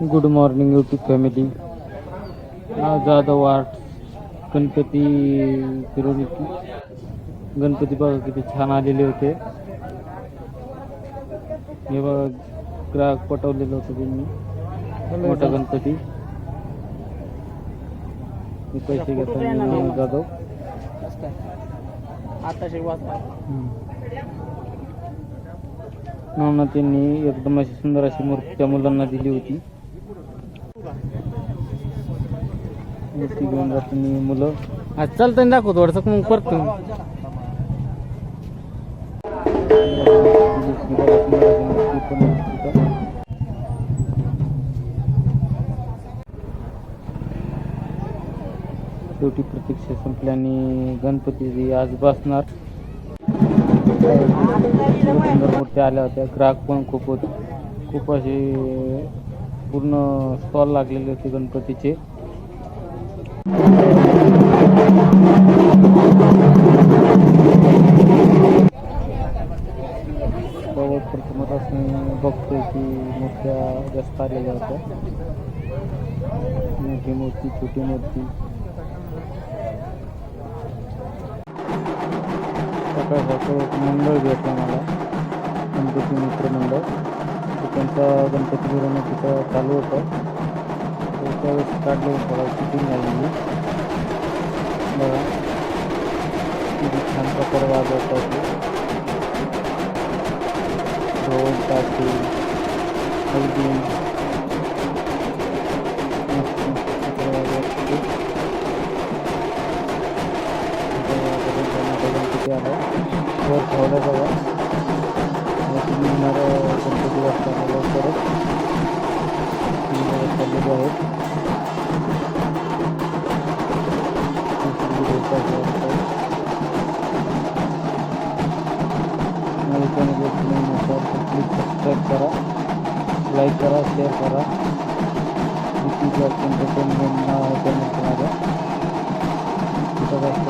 Good morning YouTube family Jadhav art Ganpati फिरून गणपती बघा किती छान आलेले होते. हे बघा ग्राहक पटवलेलं होतं त्यांनी. मोठा गणपती. हे पैसे घेतात जाधव? त्यांनी एकदम अशी सुंदर अशी मूर्ती त्या मुलांना दिली होती. मूर्ती घेऊन जाताना मुलं. आज चालताना दाखव थोडंसं मग परत शेवटी प्रतीक्षा संपल्याने गणपती आज बसणार. सुंदर मूर्त्या आल्या होत्या. ग्राहक पण खूप होते. खूप असे पूर्ण स्टॉल लागलेले होते गणपतीचे. प्रथमच मी बघतोय की मूर्त्या जास्त आलेल्या होत्या. मोठी मूर्ती छोटी मूर्ती. सकाळ सकाळ एक मंडळ भेटलं मला. गणपती मित्रमंडळ त्यांचा गणपती मिरवणुकीचं चालू होतं. Böyle startları parası dinleyin. Böyle ఇది చంప తర్వాత రోడ్ టాక్సీ హైజీన్ తర్వాత ఫోర్ థౌసండ్ सबस्क्राईब करा लाईक करा शेअर करा. एंटरटेनमेंट चॅनल माझ्या तिथं जास्त